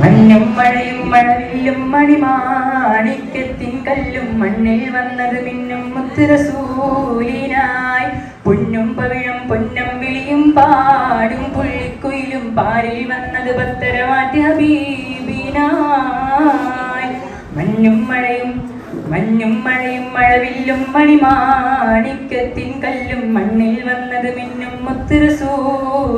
മഞ്ഞും മഴയും മഴവില്ലും മണിമാണിക്യത്തിൻ കല്ലും മണ്ണിൽ വന്നത് മിന്നും മുത്തുരസൂലിനായി. പൊന്നും പവിഴം പൊന്നും വിളിയും പാടും പുള്ളിക്കുയിലും പാലിൽ വന്നത് പത്തരമാറ്റി ഹബീബിനായി. മഞ്ഞും മഴയും മഞ്ഞും മഴയും മഴവില്ലും മണിമാണിക്കത്തിൻ കല്ലും മണ്ണിൽ വന്നത് മിന്നും മുത്തുരസൂലിനായി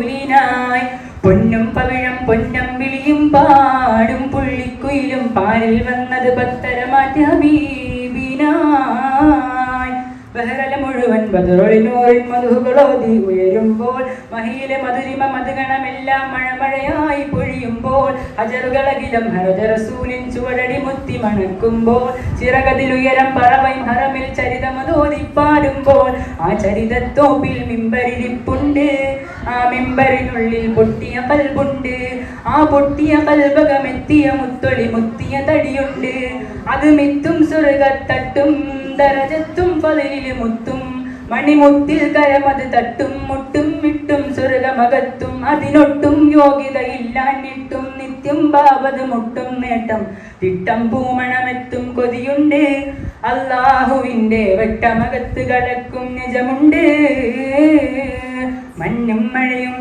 പാലിൽ വന്നത് ഭക്തരമാറ്റി ഹബീബിനായി ബഹരല മുഴുവൻ ബദറൊളിനൂറിൻ മധുകളോതി ഉയരുമ്പോൾ മഹിയിലെ മധുരിമ മധുഗണമെല്ലാം മഴമഴയായി പൊഴിയുമ്പോൾ അജറുകളകിലും ഹരജറസൂലിൻ ചുവടടി മുത്തി മണക്കുമ്പോൾ ചിറകതിലുയരം പറവയും ഹറമിൽ ചരിതമതോതി പാടുമ്പോൾ ആ ചരിതത്തോപ്പിൽ മിമ്പരിരിപ്പുണ്ട് ആ മിമ്പറിനുള്ളിൽ പൊട്ടിയ പൽബുണ്ട് ആ പൊട്ടിയ പൽബകമെത്തിയ മുത്തൊളി മുത്തിയ തടിയുണ്ട് അത് മിത്തും സുരകത്തട്ടും ദരജത്തും പതിരിൽ മുത്തും മണിമുത്തിൽ കരമത് തട്ടും മുട്ടും വിട്ടും സ്വർഗമകത്തും അതിനൊട്ടും യോഗ്യതയില്ലാഞ്ഞിട്ടും നിത്യം ഭാവത് മുട്ടും നേട്ടം തിട്ടം പൂമണമെത്തും കൊതിയുണ്ട്. അള്ളാഹുവിന്റെ വെട്ടമകത്ത് കടക്കും നിജമുണ്ട്. മഞ്ഞും മഴയും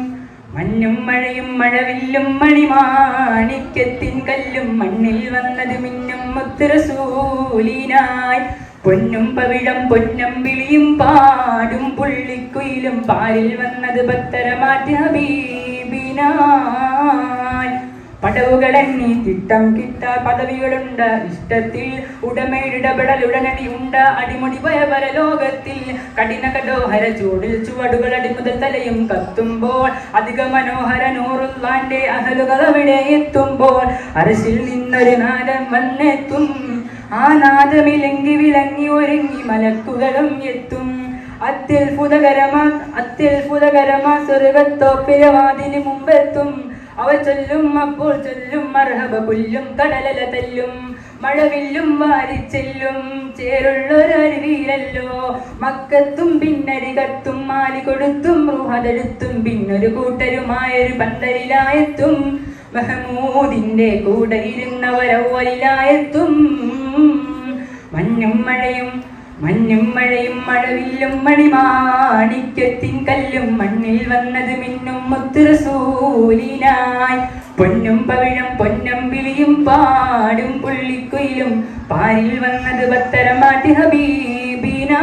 മഞ്ഞും മഴയും മഴവില്ലും മണിമാണിക്യത്തിൻ കല്ലും മണ്ണിൽ വന്നത് മിന്നും മുത്തുരസൂലിനായി പൊന്നും പവിഴം പൊന്നം വിളിയും പാടും പുള്ളിക്കുയിലും പാലിൽ വന്നത് ഭക്തരമാറ്റി ഹബീബിനായി പടവുകളെണ്ണി തിട്ടം കിട്ട പദവികളുണ്ട്. ഇഷ്ടത്തിൽ ഉടമയിടപെടൽ ഉടനടി ഉണ്ട അടിമുടി ഭയപര ലോകത്തിൽ കഠിന കടോഹര ചൂടിൽ ചുവടുകൾ അടിമുതൽ തലയും കത്തുമ്പോൾ അധിക മനോഹര നൂറുള്ളാന്റെ അഹലുകൾ അവിടെ എത്തുമ്പോൾ. അരശിൽ നിന്നൊരു നാലം വന്നെത്തും. ആ നാദമിലങ്കി വിളങ്ങി ഒരുങ്ങി മലക്കുകളും എത്തും. അത്യത്ഭുതകരമാ അത്യത്ഭുതകരമാ സ്വർഗത്തോപ്പിരവാതിന് മുമ്പെത്തും. അവ ചൊല്ലും അപ്പോൾ ചൊല്ലും മർഹബ പുല്ലും കടലല തല്ലും. മഴവില്ലും വാരിച്ചെല്ലും ചേരുള്ളൊരരുവിയിലല്ലോ മക്കത്തും പിന്നരികത്തും മാലി കൊടുത്തും റുഹതെടുത്തും പിന്നൊരു കൂട്ടരുമായൊരു പന്തലിലായെത്തും. മഹമൂദിന്റെ കൂടെ ഇരുന്നവരവലിലായെത്തും മഞ്ഞും മഴയും മഞ്ഞും മഴയും മഴവില്ലും മണിമാണിക്യത്തിൻ കല്ലും മണ്ണിൽ വന്നത് മിന്നും മുത്തുരസൂലിനായി പൊന്നും പവിഴം പൊന്നം വിളിയും പാടും പുള്ളിക്കുയിലും പാരിൽ വന്നത് പത്തരമാറ്റി ഹബീബിനായി.